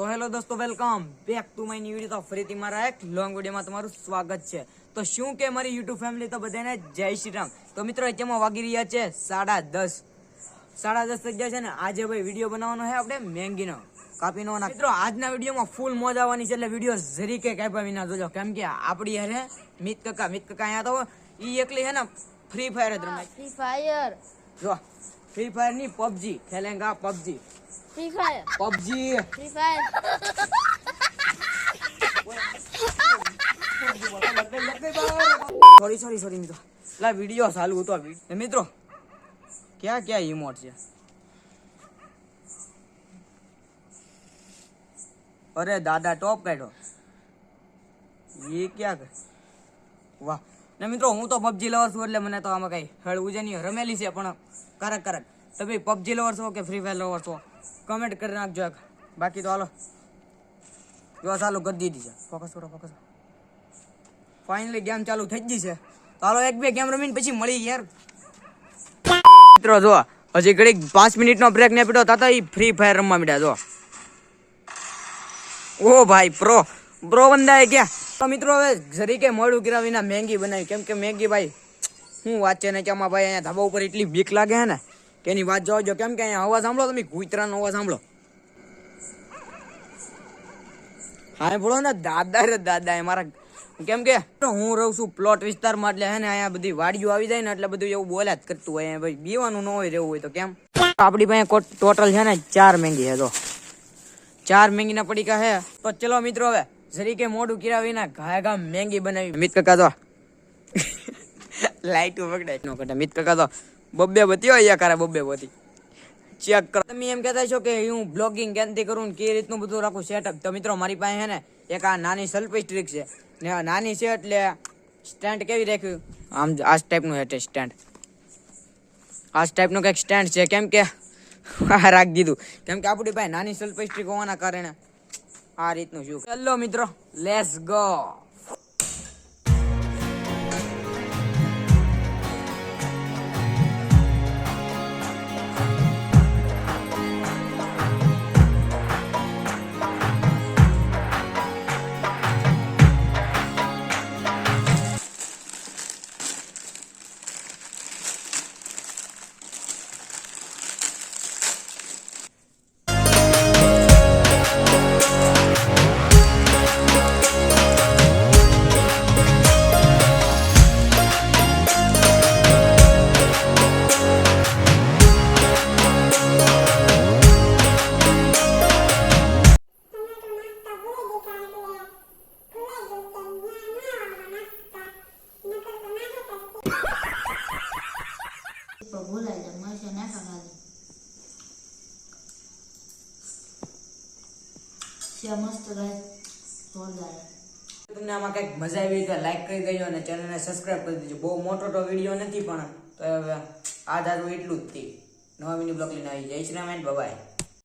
તો હેલો દોસ્તો welcome back to my new video તો ફરીથી મારા એક લોંગ વિડીયોમાં તમારું સ્વાગત છે. તો શું કે મારી યુટ્યુબ ફેમિલી તો બધાને જય શ્રી રામ. તો મિત્રો અત્યારમાં વાગી રહ્યા છે સાડા દસ. સાડા દસ થઈ ગયા છે ને આજે ભાઈ વીડિયો બનાવવાનો છે આપણે મેંગીનો કાપીનો. ના મિત્રો આજના વિડીયોમાં ફૂલ મોજ આવવાની છે એટલે વીડિયો જરીકે કાપ્યા વિના. જોજો કેમ કે આપણી હારે મિત કકા મિત કકા અહીંયા તો એ એકલી છે ને ફ્રી ફાયર જ રમે. ફ્રી ફાયર જો ફ્રી ફાયરની PUBG ખેલેંગા PUBG free fire PUBG free fire sorry sorry sorry મિત્રો લા વિડિયો ચાલુ હતો મિત્રો ક્યાં ક્યાં ઇમોટ છે અરે દાદા ટોપ કાઢો એ ક્યાં વાહ ને મિત્રો હું તો પબજી લવર છું એટલે મને તો આમાં કઈ હળવું છે નહીં રમેલી છે પણ કરક કરક તમે પબજી લવર છો કે ફ્રી ફાયર લવર છો કમેન્ટ કરી નાખજો એક. બાકી તો હાલો. જો ચાલુ કરી દીધી છે. ફોકસ કરો ફોકસ ફાઇનલી ગેમ ચાલુ થઈ ગઈ છે. તો હાલો એક બે ગેમ રમીને પછી મળી યાર. મિત્રો, જો, હજી ઘડીક પાંચ મિનિટનો બ્રેક ને પીડો તાતા એ ફ્રી ફાયર રમવા મીડ્યા, જો. ઓ ભાઈ પ્રો પ્રો બંદાએ ક્યાં તો મિત્રો, હવે જરીકે મોડું કર્યા વિના મેગી બનાવી. કેમ કે મેગી ભાઈ હું વાંચે ને કે ભાઈ અહીંયા ધાબા ઉપર એટલી બીક લાગે છે ને? કે એની વાત જોજો કેમ કે અહીંયા અવાજ સાંભળો, તમે કૂતરાનો અવાજ સાંભળો. હા બોલો ને, દાદા રે દાદા, એ મારા કેમ કે હું રહું છું પ્લોટ વિસ્તારમાં, એટલે હે ને અહીંયા બધી વાડીઓ આવી જાય ને, એટલે બધું એવું બોલ્યા જ કરતું હોય. ભાઈ બીવાનું ન હોય રહેવું હોય તો કેમ? આપણી પાસે ટોટલ છે ને ચાર મેંગી છે તો ચાર મેંગીના પડીકા હે તો ચલો મિત્રો હવે જરીકે મોઢું કિરા વિના ઘાય ઘા મેંગી બનાવી. મિત કકા તો લાઈટ પકડે નો કટા મિત કકા તો બબ્બે બતી હોય યાર બબ્બે બતી ચેક કરો. તમે એમ કહેતા છો કે હું બ્લોગિંગ કેમથી કરું કેવી રીતનું બધું રાખું સેટઅપ તો મિત્રો, મારી પાસે ને એક આ નાની સેલ્ફી સ્ટ્રીક છે. ને નાની છે એટલે સ્ટેન્ડ કેવી રાખ્યું આમ આ ટાઈપનું હેઠે સ્ટેન્ડ આ ટાઈપનું કંઈક સ્ટેન્ડ છે. કેમ કે રાખી દીધું. કેમ કે આપણી પાસે નાની સેલ્ફી સ્ટ્રીક હોવાના કારણે આ રીતનું શું? ચલો મિત્રો લેટ્સ ગો તો બોલાય છે મરશે નાખા ખાલી છે મસ્ત ગાય જોરદાર તમને આમાં કંઈક મજા આવી તો લાઈક કરી દેજો અને ચેનલને સબસ્ક્રાઈબ કરી દેજો. બહુ મોટો તો વીડિયો નથી પણ તો હવે આ ધારું એટલું જ થી. નવા મિની બ્લોગ લઈને આવી. જય શ્રી રામાયણ બાય